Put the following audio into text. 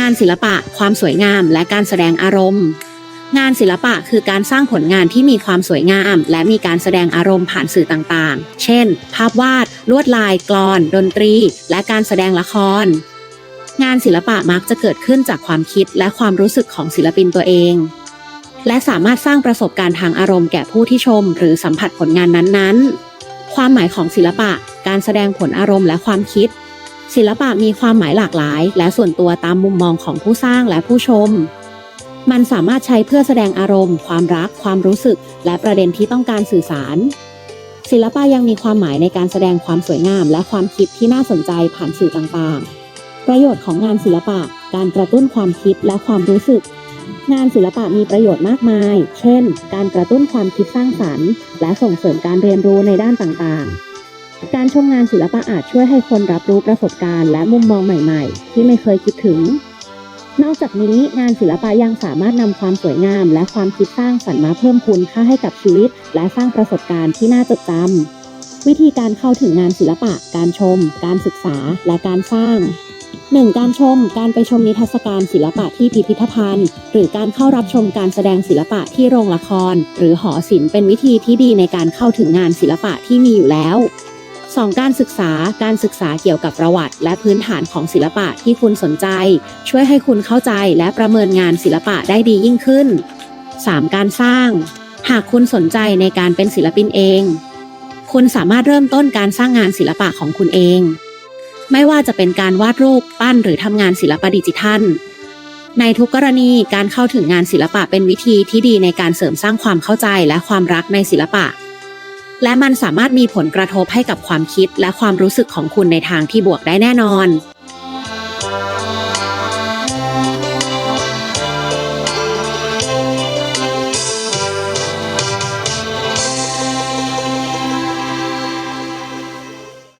งานศิลปะ ความสวยงาม และการแสดงอารมณ์ งานศิลปะคือการสร้างผลงานที่มีความสวยงาม และมีการแสดงอารมณ์ผ่านสื่อต่างๆ เช่น ภาพวาด ลวดลาย กลอน ดนตรี และการแสดงละคร งานศิลปะมักจะเกิดขึ้นจากความคิดและความรู้สึกของศิลปินตัวเอง และสามารถสร้างประสบการณ์ทางอารมณ์แก่ผู้ที่ชม หรือสัมผัสผลงานนั้นๆ ความหมายของศิลปะ การแสดงผลอารมณ์และความคิด ศิลปะมีความหมายหลากหลาย และส่วนตัวตามมุมมองของผู้สร้างและผู้ชม มันสามารถใช้เพื่อแสดงอารมณ์ ความรัก ความรู้สึก และประเด็นที่ต้องการสื่อสาร ศิลปะยังมีความหมายในการแสดงความสวยงาม และความคิดที่น่าสนใจผ่านสื่อต่างๆ ประโยชน์ของงานศิลปะ การกระตุ้นความคิดและความรู้สึก งานศิลปะมีประโยชน์มากมาย เช่น การกระตุ้นความคิดสร้างสรรค์ และส่งเสริมการเรียนรู้ในด้านต่างๆ การชมงานศิลปะอาจช่วยให้คนรับรู้ประสบการณ์และมุมมองใหม่ๆ ที่ไม่เคยคิดถึง นอกจากนี้งานศิลปะยังสามารถนำความสวยงาม และความคิดสร้างสรรค์มาเพิ่มคุณค่าให้กับชีวิต และสร้างประสบการณ์ที่น่าจดจำวิธีการเข้าถึงงานศิลปะ การชม การศึกษา และการสร้าง 1. การชม การไปชมนิทรรศการศิลปะที่พิพิธภัณฑ์ หรือการเข้ารับชมการแสดงศิลปะที่โรงละคร หรือหอศิลป์เป็นวิธีที่ดีในการเข้าถึงงานศิลปะที่มีอยู่แล้ว 2. การศึกษา การศึกษาเกี่ยวกับประวัติ และพื้นฐานของศิลปะที่คุณสนใจ ช่วยให้คุณเข้าใจและประเมินงานศิลปะได้ดียิ่งขึ้น 3. การสร้าง หากคุณสนใจในการเป็นศิลปินเอง คุณสามารถเริ่มต้นการสร้างงานศิลปะของคุณเอง ไม่ว่าจะเป็นการวาดรูป ปั้น หรือทำงานศิลปะดิจิทัล ในทุกกรณีการเข้าถึงงานศิลปะเป็นวิธีที่ดีในการเสริมสร้างความเข้าใจและความรักในศิลปะ และมันสามารถมีผลกระทบให้กับความคิดและความรู้สึกของคุณในทางที่บวกได้แน่นอน